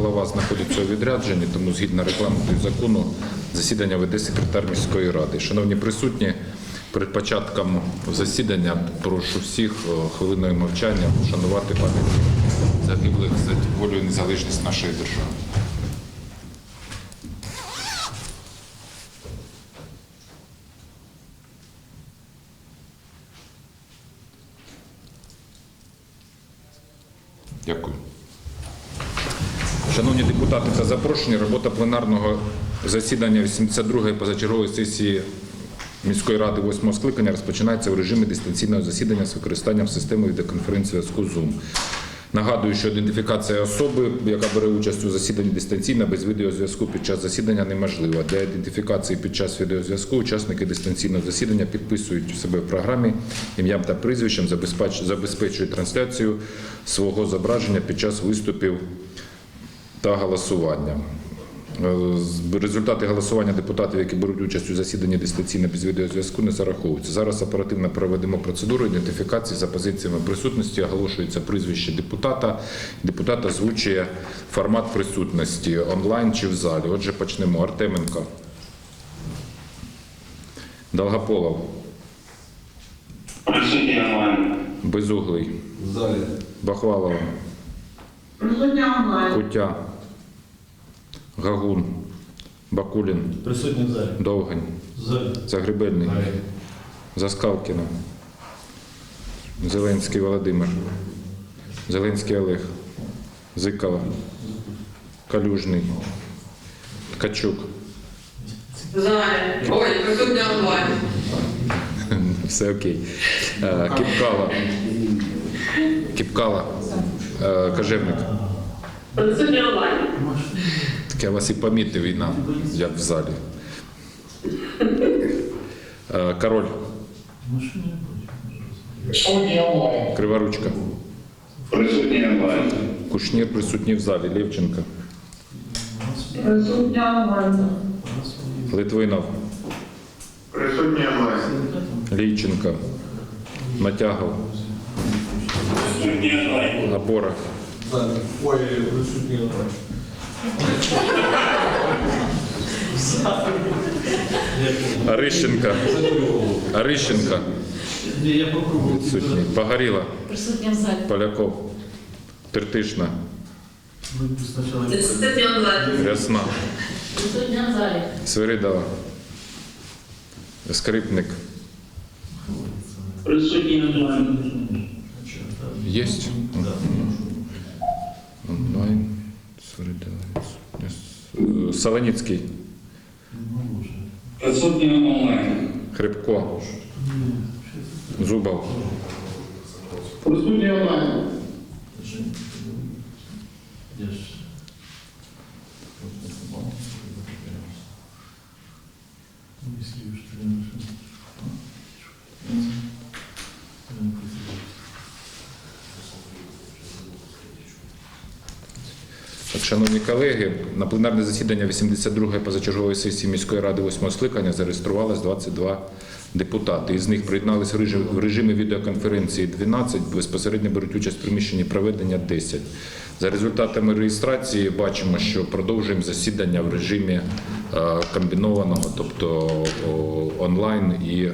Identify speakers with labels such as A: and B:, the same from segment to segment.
A: голова знаходиться у відрядженні, тому згідно регламенту і закону засідання веде секретар міської ради. Шановні присутні, перед початком засідання прошу всіх е, хвилиною мовчання вшанувати пам'ять загиблих за волю і незалежність нашої держави. Дякую. Шановні депутати та запрошені, робота пленарного засідання 82-ї позачергової сесії міської ради 8 скликання розпочинається в режимі дистанційного засідання з використанням системи відеоконференц-зв'язку Zoom. Нагадую, що ідентифікація особи, яка бере участь у засіданні дистанційно без відеозв'язку під час засідання неможлива. Для ідентифікації під час відеозв'язку учасники дистанційного засідання підписують себе в програмі ім'ям та прізвищем, забезпеч- забезпечують трансляцію свого зображення під час виступів та голосування. Е, Результати голосування депутатів, які беруть участь у засіданні дистанційно без відеозв'язку, не зараховуються. Зараз оперативно проведемо процедуру ідентифікації за позиціями присутності. Оголошується прізвище депутата. Депутат озвучує формат присутності онлайн чи в залі. Отже, почнемо. Артеменко. Долгополов.
B: Присутній онлайн.
A: Безуглий.
C: В залі.
A: Бахвалова.
D: Присутня онлайн.
A: Кутя. Гагун. Бакулін.
C: Присутні в залі.
A: Довгань.
C: В залі.
A: Загребельний. Заскалкіна. Зеленський Володимир. Зеленський Олег. Зикова. Калюжний. Ткачук.
D: В залі. Ой, присутня онлайн.
A: Все окей. Е, Кіпкала. Кіпкала. Е, Кажевник.
D: Присутня онлайн.
A: Так я вас і помітив і на як в залі. Е, Король. Криворучка.
B: Присутній онлайн.
A: Кушнір присутній в залі. Левченко.
D: Присутня онлайн.
A: Литвинов.
B: Присутній онлайн.
A: Лійченко. Натягов.
B: Присутній онлайн.
A: Набора.
C: В. Ой, присутні онлайн. Я попробую.
A: Відсутній. Погоріла.
E: Присутня в залі.
A: Поляков. Тертишна.
D: Присутня.
A: Рясна.
E: Присутня в залі.
A: Свиридова. Скрипник.
B: Присутній онлайн.
A: Есть?
C: Да.
A: Онлайн. Відсутня.
B: Присутній онлайн.
A: Хребко. Зубов.
B: Присутній онлайн.
C: Я ж. Ну, если уж ты не решил.
A: Так, шановні колеги, на пленарне засідання 82-ї позачергової сесії міської ради 8 скликання зареєструвалось 22 депутати. Із них приєдналися в режим- в режимі відеоконференції 12, безпосередньо беруть участь в приміщенні проведення 10. За результатами реєстрації бачимо, що продовжуємо засідання в режимі е, комбінованого, тобто онлайн і е,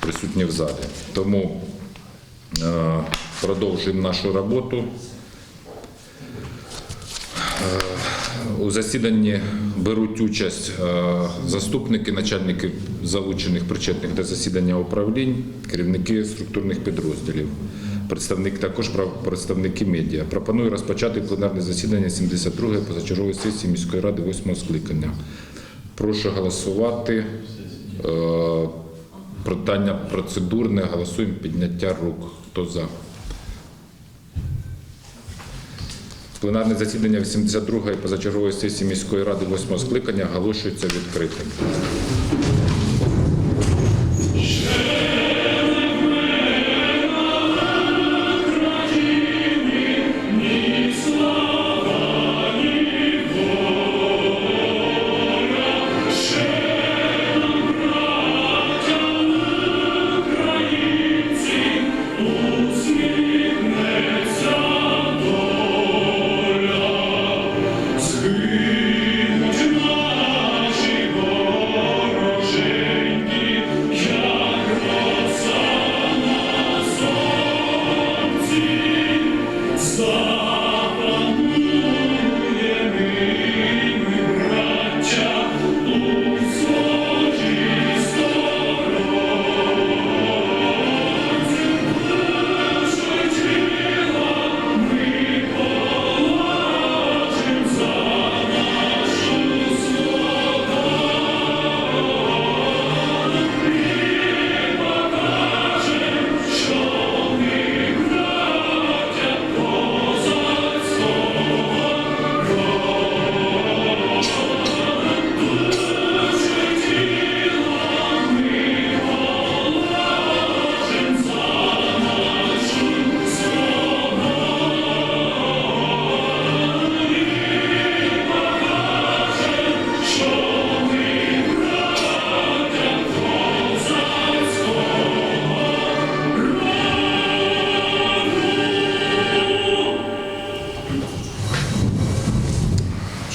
A: присутні в залі. Тому е, продовжуємо нашу роботу. У засіданні беруть участь е, заступники, начальники залучених причетних до засідання управлінь, керівники структурних підрозділів, представник також представники медіа. Пропоную розпочати пленарне засідання 72-ї позачергової сесії міської ради 8 скликання. Прошу голосувати. Е, Питання процедурне. Голосуємо підняття рук. Хто за? Пленарне засідання 82-ї позачергової сесії міської ради 8 скликання оголошується відкритим.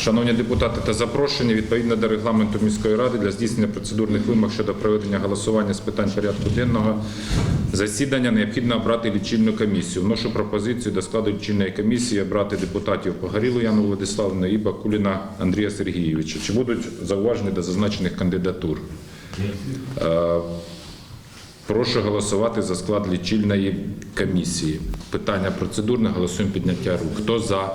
A: Шановні депутати та запрошені, відповідно до регламенту міської ради для здійснення процедурних вимог щодо проведення голосування з питань порядку денного засідання необхідно обрати лічильну комісію. Вношу пропозицію до складу лічильної комісії обрати депутатів Погорілу Яну Владиславовну і Бакуліна Андрія Сергійовича. Чи будуть зауважені до зазначених кандидатур? Е, Прошу голосувати за склад лічильної комісії. Питання процедурне, голосуємо підняття рук. Хто за?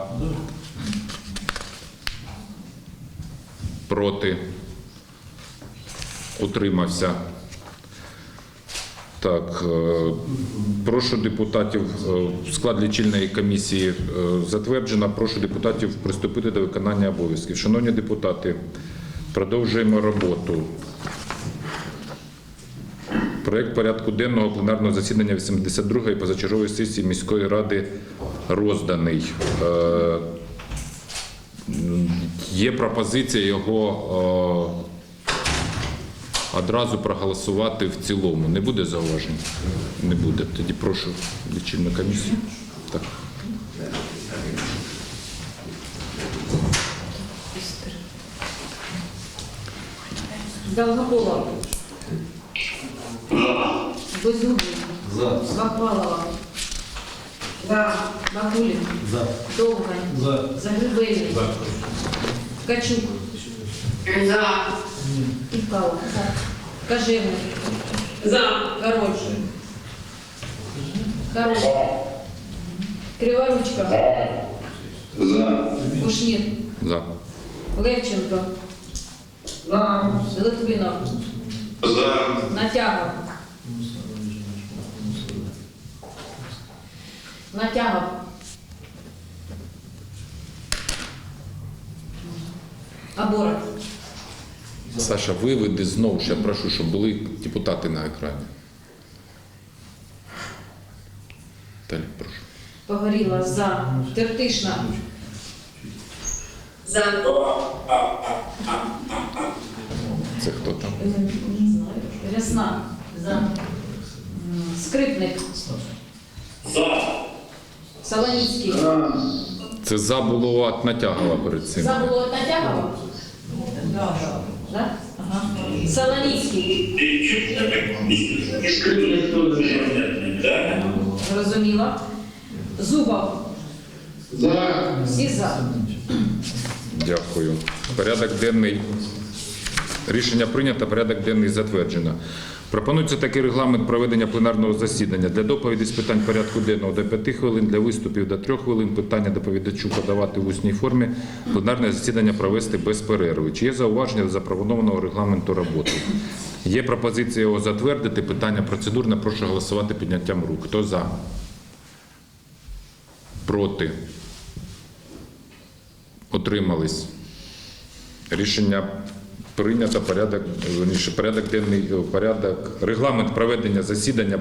A: Проти? Утримався. Так, е, прошу депутатів, е, склад лічильної комісії е, затверджено. Прошу депутатів приступити до виконання обов'язків. Шановні депутати, продовжуємо роботу. Проект порядку денного пленарного засідання 82-ї позачергової сесії міської ради розданий. Є пропозиція його е, одразу проголосувати в цілому. Не буде зауважень? Не буде. Тоді прошу лічильну комісію. Так.
D: Долгополов. Безумный.
C: За.
D: Бахвалова. Да. Бакулин.
C: За.
D: Довгань.
C: За.
D: Загребельный. Ткачук. За. Икала. Кожевный. За. Король. Король. Криворучка.
B: За.
D: Кушнир.
A: За.
D: Левченко. За. Литвинов.
B: За.
D: Натягов. Натягов. Аборов.
A: Саша, виведи знову, ще прошу, щоб були депутати на екрані. Далі, прошу.
D: Погоріла за. Тертишна. За.
A: Це хто там?
D: Не знаю. Рясна. За. Скрипник.
B: За.
D: Солоніцький.
A: Це за було от натягала перед цим.
D: За було Натягова? Да? Ага. Солоніцький. Зрозуміло. Зубов.
B: За.
D: Всі за.
A: Дякую. Порядок денний. Рішення прийнято, порядок денний затверджено. Пропонується такий регламент проведення пленарного засідання. Для доповіді з питань порядку денного до 5 хвилин, для виступів до 3 хвилин, питання доповідачу подавати в усній формі, пленарне засідання провести без перерви. Чи є зауваження до запропонованого регламенту роботи? Є пропозиція його затвердити. Питання процедурне. Прошу голосувати підняттям рук. Хто за? Проти? Отримались. Рішення прийнято. Порядок, порядок денний, е, порядок, регламент проведення засідання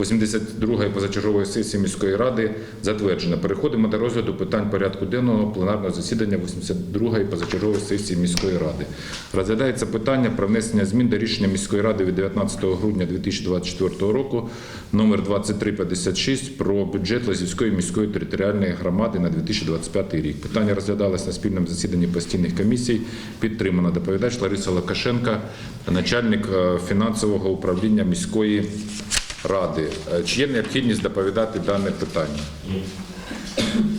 A: 82-ї позачергової сесії міської ради затверджено. Переходимо до розгляду питань порядку денного пленарного засідання 82-ї позачергової сесії міської ради. Розглядається питання про внесення змін до рішення міської ради від 19 грудня 2024 року номер 2356 про бюджет Лазівської міської територіальної громади на 2025 рік. Питання розглядалось на спільному засіданні постійних комісій. Підтримана доповідач Лариса Лукашенка, начальник е, фінансового управління міської ради. Е, Чи є необхідність доповідати дане питання?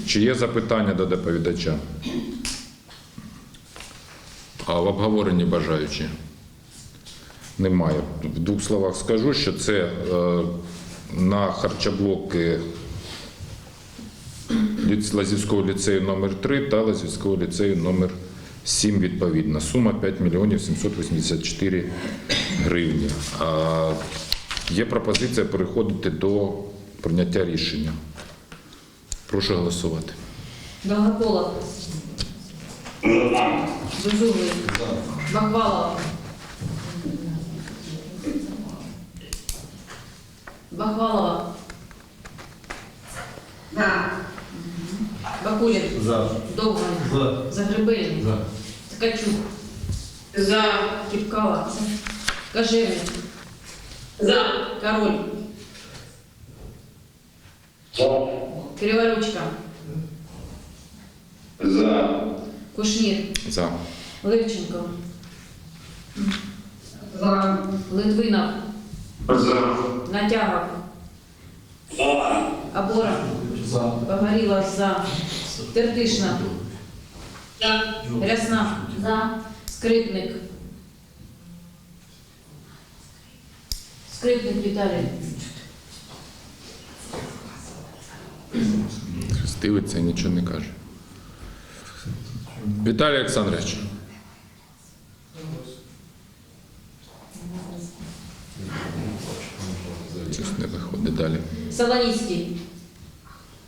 A: Чи є запитання до доповідача? А в обговоренні бажаючі? Немає. В двох словах скажу, що це е, на харчоблоки Лазівського ліцею номер 3 та Лазівського ліцею номер 7 відповідно. Сума 5 мільйонів 784 гривні. Є пропозиція переходити до прийняття рішення. Прошу голосувати.
D: Долгополов. Безумный. Бахвалова. Бахвалова. Да. Бакулин.
C: За.
D: Довгань.
C: За.
D: Загребельний.
C: За.
D: Ткачук. За. Кипкала. Кожевник. За. Король. Криворучка.
B: За.
E: Кушнір,
A: За.
E: Левченко,
D: За.
E: Литвинов,
B: За.
E: Натягов,
B: За.
E: Абора,
C: За.
E: Погоріла за. Тертишна, Рясна,
F: За.
E: Скрипник. Скрипник Віталій.
A: Дивиться і нічого не каже. Віталій Олександрович. Щось не виходить далі.
E: Солоніцький,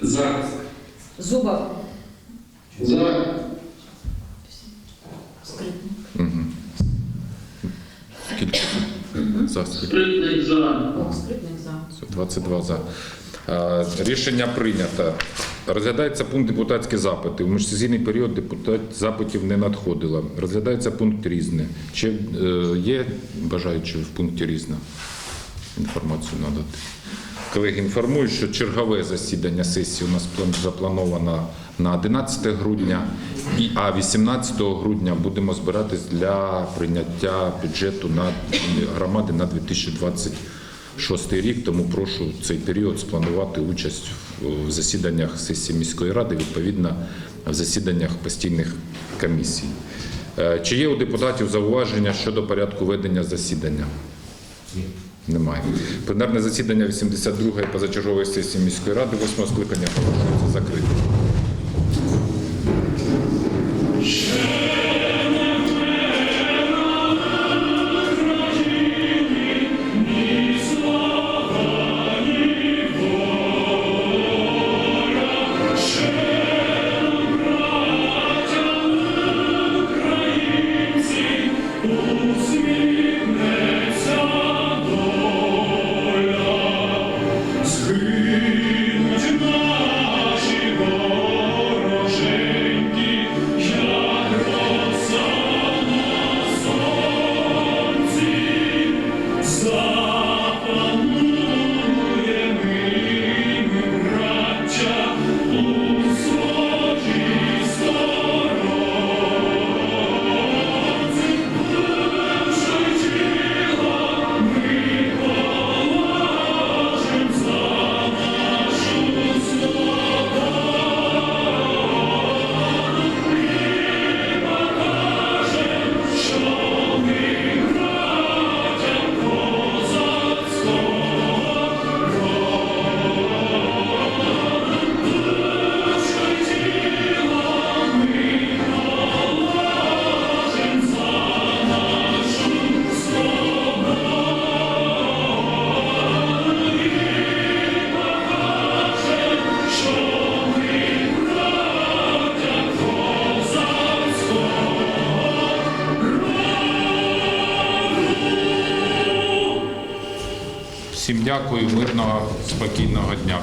B: За.
E: Зубов,
B: За.
E: Скрипник.
A: Угу. Скільки? За?
B: Скрипник за.
E: Скрипник за.
A: Все, 22 за. Рішення прийнято. Розглядається пункт депутатські запити. У міжсесійний період депутат запитів не надходило. Розглядається пункт різне. Чи е, є бажаючі в пункті різне інформацію надати? Колеги інформую, що чергове засідання сесії у нас план- заплановано на 11 грудня, і, а 18 грудня будемо збиратись для прийняття бюджету на громади на 2026 рік. Тому прошу цей період спланувати участь в- засіданнях сесії міської ради, відповідно в засіданнях постійних комісій. Е, Чи є у депутатів зауваження щодо порядку ведення засідання? Немає. Пленарне засідання 82-ї позачергової сесії міської ради 8 скликання оголошується закритим. Дякую, мирного, спокійного дня.